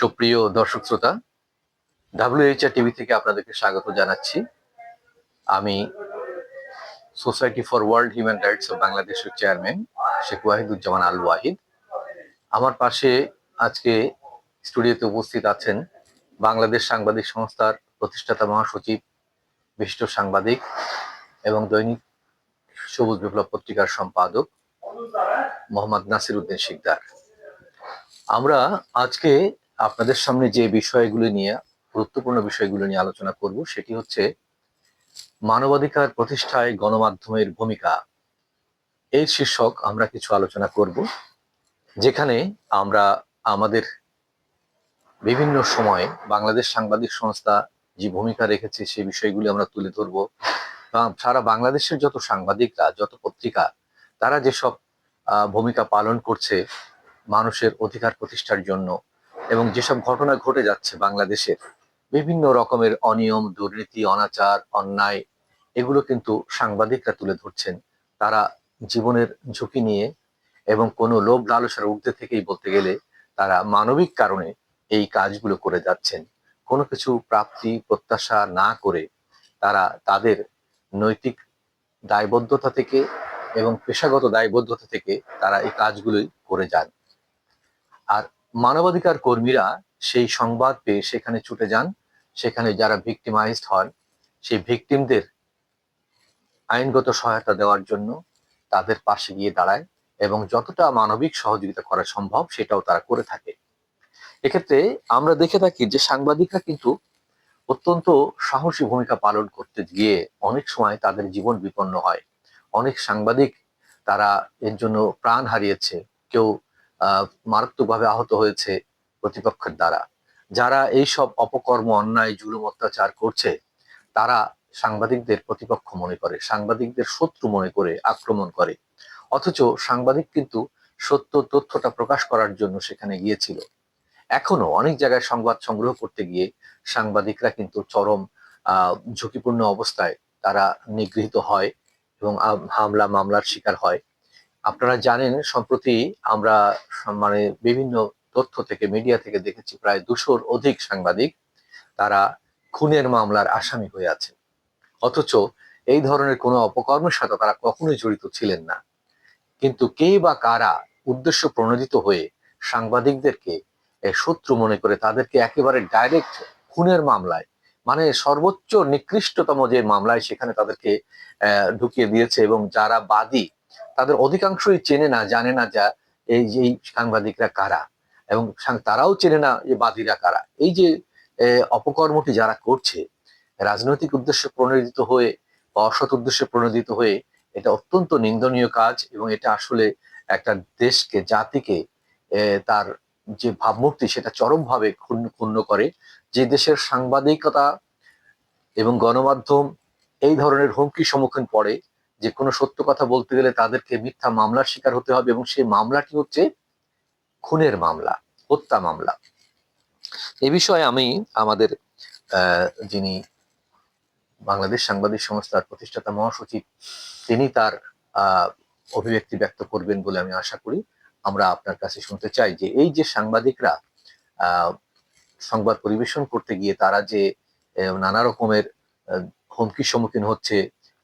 সুপ্রিয় দর্শক শ্রোতা ডাব্লিউএইচআর টিভি থেকে আপনাদেরকে স্বাগত জানাচ্ছি। আমি society for world human rights of বাংলাদেশের চেয়ারম্যান শেখ ওয়াহিদুজ্জামান আল ওয়াহিদ। আমার পাশে আজকে স্টুডিওতে উপস্থিত আছেন বাংলাদেশ সাংবাদিক সংস্থার প্রতিষ্ঠাতা মহাসচিব, বিশিষ্ট সাংবাদিক এবং দৈনিক সবুজ বিপ্লব পত্রিকার সম্পাদক মোহাম্মদ নাসির উদ্দিন শিকদার। আমরা আজকে আপনাদের সামনে যে বিষয়গুলো নিয়ে, গুরুত্বপূর্ণ বিষয়গুলো নিয়ে আলোচনা করব, সেটি হচ্ছে মানবাধিকার প্রতিষ্ঠায় গণমাধ্যমের ভূমিকা। এই শীর্ষক আমরা কিছু আলোচনা করব, যেখানে আমরা আমাদের বিভিন্ন সময়ে বাংলাদেশ সাংবাদিক সংস্থা যে ভূমিকা রেখেছে, সেই বিষয়গুলি আমরা তুলে ধরবো। সারা বাংলাদেশের যত সাংবাদিকরা, যত পত্রিকা, তারা যেসব ভূমিকা পালন করছে মানুষের অধিকার প্রতিষ্ঠার জন্য এবং যেসব ঘটনা ঘটে যাচ্ছে বাংলাদেশের বিভিন্ন রকমের অনিয়ম, দুর্নীতি, অনাচার, অন্যায়, এগুলো কিন্তু সাংবাদিকরা তুলে ধরছেন। তারা জীবনের ঝুঁকি নিয়ে এবং কোনো লোভ লালসার ঊর্ধ্বে থেকেই বলতে গেলে তারা মানবিক কারণে এই কাজগুলো করে যাচ্ছেন। কোনো কিছু প্রাপ্তি, প্রত্যাশা না করে তারা তাদের নৈতিক দায়বদ্ধতা থেকে এবং পেশাগত দায়বদ্ধতা থেকে তারা এই কাজগুলোই করে যান। আর মানবাধিকার কর্মীরা সেই সংবাদ পেয়ে সেখানে ছুটে যান। সেখানে যারা ভিকটিমাইজড হন সেই ভিকটিমদের আইনগত সহায়তা দেওয়ার জন্য তাদের পাশে গিয়ে দাঁড়ায় এবং যতটা মানবিক সহযোগিতা করা সম্ভব সেটাও তারা করে থাকে। এক্ষেত্রে আমরা দেখে থাকি যে সাংবাদিকরা কিন্তু অত্যন্ত সাহসী ভূমিকা পালন করতে গিয়ে অনেক সময় তাদের জীবন বিপন্ন হয়। অনেক সাংবাদিক তারা এর জন্য প্রাণ হারিয়েছে। কেউ মারাত্মকভাবে আহত হয়েছে প্রতিপক্ষের দ্বারা। যারা এইসব অপকর্ম, অন্যায়, জুলুম অত্যাচার করছে, তারা সাংবাদিকদের প্রতিপক্ষ মনে করে, সাংবাদিকদের শত্রু মনে করে, আক্রমণ করে। অথচ সাংবাদিক কিন্তু সত্য তথ্যটা প্রকাশ করার জন্য সেখানে গিয়েছিল। এখনও অনেক জায়গায় সংবাদ সংগ্রহ করতে গিয়ে সাংবাদিকরা কিন্তু চরম ঝুঁকিপূর্ণ অবস্থায় তারা নিগৃহীত হয় এবং হামলা, মামলার শিকার হয়। আপনারা জানেন, সম্প্রতি আমরা মানে বিভিন্ন তথ্য থেকে, মিডিয়া থেকে দেখেছি প্রায় দুশোর অধিক সাংবাদিক তারা খুনের মামলার আসামি হয়ে আছে অথচ এই ধরনের কোনো অপকর্মের সাথে তারা কখনোই জড়িত ছিলেন না। কিন্তু কে বা কারা উদ্দেশ্য প্রণোদিত হয়ে সাংবাদিকদেরকে শত্রু মনে করে তাদেরকে একেবারে ডাইরেক্ট খুনের মামলায় মানে সর্বোচ্চ নিকৃষ্টতম যে মামলায় সেখানে তাদেরকে ঢুকিয়ে দিয়েছে এবং যারা বাদী তাদের অধিকাংশই চেনে না, জানে না যা এই যে সাংবাদিকরা কারা এবং তারাও চেনে না যে বাদীরা কারা। এই যে অপকর্মটি যারা করছে, রাজনৈতিক উদ্দেশ্যে প্রণোদিত হয়ে বা অসৎ উদ্দেশ্যে প্রণোদিত হয়ে এটা অত্যন্ত নিন্দনীয় কাজ এবং এটা আসলে একটা দেশকে, জাতিকে তার যে ভাবমূর্তি সেটা চরমভাবে ক্ষুণ্ণ ক্ষুণ্ণ করে। যে দেশের সাংবাদিকতা এবং গণমাধ্যম এই ধরনের হুমকির সম্মুখীন পড়ে যে কোনো সত্য কথা বলতে গেলে তাদেরকে মিথ্যা মামলার শিকার হতে হবে এবং সেই মামলাটি হচ্ছে খুনের মামলা, হত্যা মামলা। এ বিষয়ে আমি আমাদের যিনি বাংলাদেশ সাংবাদিক সংস্থার প্রতিষ্ঠাতা মহাসচিব, তিনি তার অভিব্যক্তি ব্যক্ত করবেন বলে আমি আশা করি। আমরা আপনার কাছে শুনতে চাই যে এই যে সাংবাদিকরা সংবাদ পরিবেশন করতে গিয়ে তারা যে নানা রকমের হুমকির সম্মুখীন হচ্ছে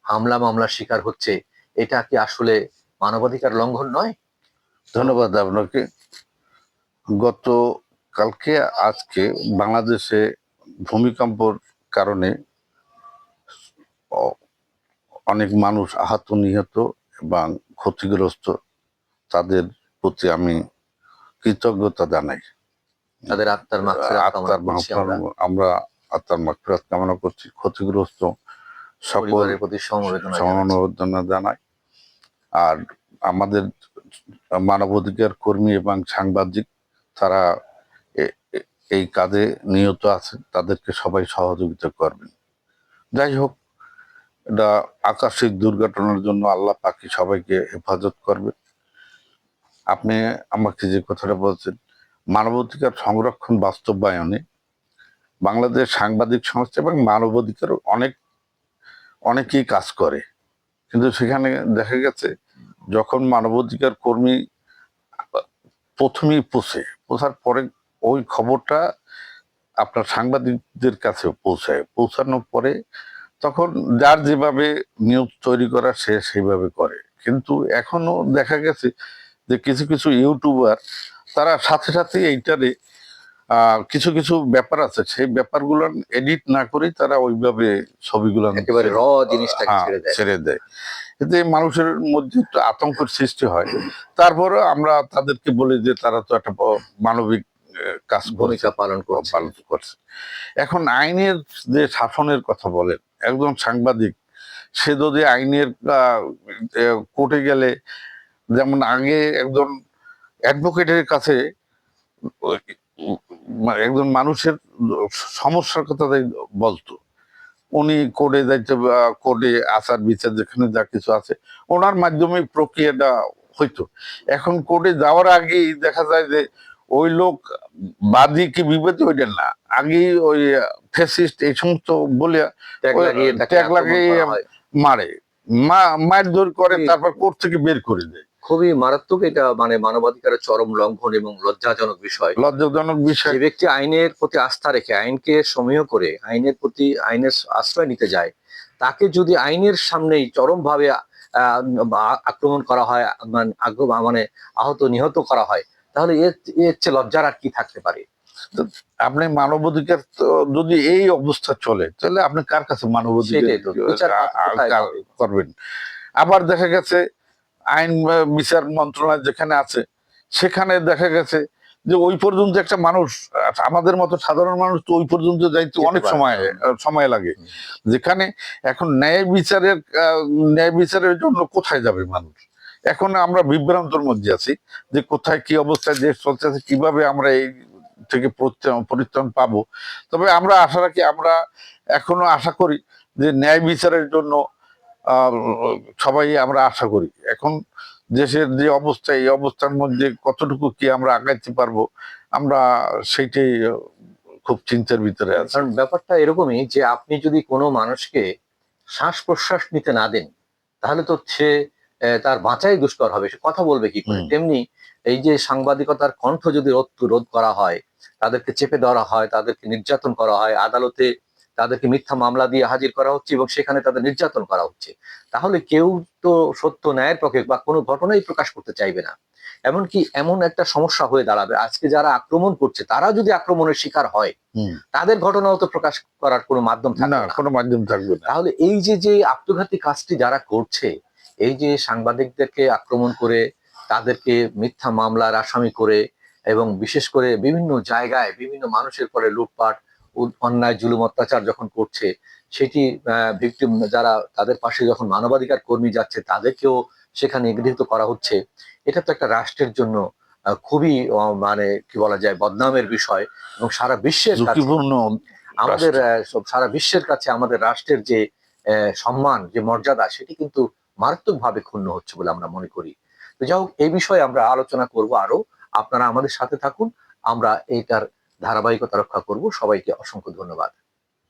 হামলা মামলার শিকার হচ্ছে এটা কি আসলে মানবাধিকার লঙ্ঘন নয়? ধন্যবাদ আপনাকে। গত কালকে আজকে বাংলাদেশে ভূমিকম্পর কারণে অনেক মানুষ আহত নিহত এবং ক্ষতিগ্রস্ত। তাদের প্রতি আমি কৃতজ্ঞতা জানাই। তাদের আত্মার আত্মার আমরা। আত্মার মাগফিরাত কামনা করছি। ক্ষতিগ্রস্ত সকল প্রতি সমবেদনা জানাই। আর আমাদের মানবাধিকার কর্মী এবং সাংবাদিক তারা এই কাজে নিয়ত আছেন তাদেরকে সবাই সহযোগিতা করবেন। যাই হোক এটা আকস্মিক দুর্ঘটনার জন্য আল্লাহ পাকি সবাইকে হেফাজত করবে আপনি আমাকে যে কথাটা বলছেন মানবাধিকার সংরক্ষণ বাস্তবায়নে বাংলাদেশ সাংবাদিক সংস্থা এবং মানবাধিকার অনেক অনেকেই কাজ করে। কিন্তু সেখানে দেখা গেছে, যখন মানবাধিকার কর্মী প্রথমেই পোষে, পোষার পরে ওই খবরটা আপনার সাংবাদিকদের কাছে পৌঁছায়। পৌঁছানোর পরে তখন যার যেভাবে নিউজ তৈরি করা, সে সেইভাবে করে। কিন্তু এখনও দেখা গেছে যে কিছু কিছু ইউটিউবার তারা সাথে সাথে এইটারে কিছু কিছু ব্যাপার আছে। সেই ব্যাপারগুলো এডিট না করেই তারা ওইভাবে ছবিগুলো একেবারে র জিনিসটাকে হ্যাঁ, ছেড়ে দেয়। এতে মানুষের মধ্যে একটু আতঙ্কের সৃষ্টি হয়। তারপরে আমরা তাদেরকে বলি যে তারা তো একটা মানবিক কাজ ভূমিকা পালন পালন করছে। এখন আইনের যে শাসনের কথা বলেন একজন সাংবাদিক সে যদি আইনের কোর্টে গেলে যেমন আগে একজন অ্যাডভোকেটের কাছে একজন মানুষের সমস্যার কথা বলতো। উনি কোর্টে যাইতে কোর্টে আচার বিচার যেখানে যা কিছু আছে ওনার মাধ্যমে প্রক্রিয়াটা হইতো। এখন কোর্টে যাওয়ার আগেই দেখা যায় যে ওই লোক বাদী কি বিবাদী ওইটা না। আগেই ওই ফেসিস্ট এই সমস্ত বলে ট্যাগ লাগিয়ে তাকে ট্যাগ আক্রমণ লাগিয়ে করা হয়। মারে। মা মারধর করে তারপর কোর্ট থেকে বের করে দেয়। খুবই মারাত্মক এটা মানে মানবাধিকারের চরম লঙ্ঘন এবং লজ্জাজনক বিষয়। লজ্জাজনক বিষয়। ব্যক্তি আইনের প্রতি আস্থা রেখে আইনকে সমীহ করে আইনের প্রতি আইনের আশ্রয় নিতে যায় তাকে যদি আইনের সামনেই চরম ভাবে আক্রমণ করা হয় মানে আগ্রহ- মানে আহত নিহত করা হয় তাহলে এর এর চেয়ে লজ্জার আর কি থাকতে পারে? আপনি মানবাধিকার তো যদি এই অবস্থা চলে তাহলে আপনি কার কাছে মানবাধিকার? করবেন? আবার দেখা গেছে আইন বিচার মন্ত্রণালয় যেখানে আছে সেখানে দেখা গেছে যে ওই পর্যন্ত একটা মানুষ আমাদের মতো সাধারণ মানুষ তো ওই পর্যন্ত যাইতে অনেক সময় সময় লাগে। যেখানে এখন ন্যায় বিচারের ন্যায় বিচারের জন্য কোথায় যাবে মানুষ? এখন আমরা বিভ্রান্তর মধ্যে আছি যে কোথায় কি অবস্থায় দেশ চলছে কীভাবে আমরা এই থেকে পরিত্রাণ- পাবো? তবে আমরা আশা রাখি আমরা এখনও আশা করি যে ন্যায় বিচারের জন্য সবাই আমরা আশা করি। এখন দেশের যে অবস্থা এই অবস্থার মধ্যে কতটুকু কি আমরা আগাইতে পারব আমরা সেইটাই খুব চিন্তার ভিতরে আছি। কারণ ব্যাপারটা এরকমই যে আপনি যদি কোনো মানুষকে শ্বাস প্রশ্বাস নিতে না দেন তাহলে তো সে তার বাঁচাই দুষ্কর হবে। সে কথা বলবে কি করে? তেমনি এই যে সাংবাদিকতার কণ্ঠ যদি রোধ রোধ করা হয় তাদেরকে চেপে ধরা হয় তাদেরকে নির্যাতন করা হয় আদালতে তাদেরকে মিথ্যা মামলা দিয়ে হাজির করা হচ্ছে এবং সেখানে তাদের নির্যাতন করা হচ্ছে। তাহলে কেউ তো সত্য ন্যায়ের পক্ষে বা কোনো ঘটনাই প্রকাশ করতে চাইবে না। এমনকি এমন একটা সমস্যা হয়ে দাঁড়াবে আজকে যারা আক্রমণ করছে তারা যদি আক্রমণের শিকার হয় তাদের ঘটনাও তো প্রকাশ করার কোনো মাধ্যম থাকবে না। কোনো মাধ্যম থাকবে না। তাহলে এই যে যে আত্মঘাতী কাজটি যারা করছে এই যে সাংবাদিকদেরকে আক্রমণ করে তাদেরকে মিথ্যা মামলার আসামি করে এবং বিশেষ করে বিভিন্ন জায়গায় বিভিন্ন মানুষের পরে লুটপাট অন্যায় জুলুম অত্যাচার যখন করছে সেটি ভিকটিম যারা তাদের পাশে যখন মানবাধিকার কর্মী যাচ্ছে তাদেরকেও সেখানে নিগৃহীত করা হচ্ছে। এটা তো একটা রাষ্ট্রের জন্য খুবই মানে কি বলা যায় বদনামের বিষয় এবং সারা বিশ্বের আমাদের সারা বিশ্বের কাছে আমাদের রাষ্ট্রের যে আহ, সম্মান যে মর্যাদা সেটি কিন্তু মারাত্মকভাবে ক্ষুণ্ণ হচ্ছে বলে আমরা মনে করি। তো যাই হোক এই বিষয়ে আমরা আলোচনা করব আরও আপনারা আমাদের সাথে থাকুন আমরা এইটার ধারাবাহিকতা রক্ষা করব। সবাইকে অসংখ্য ধন্যবাদ।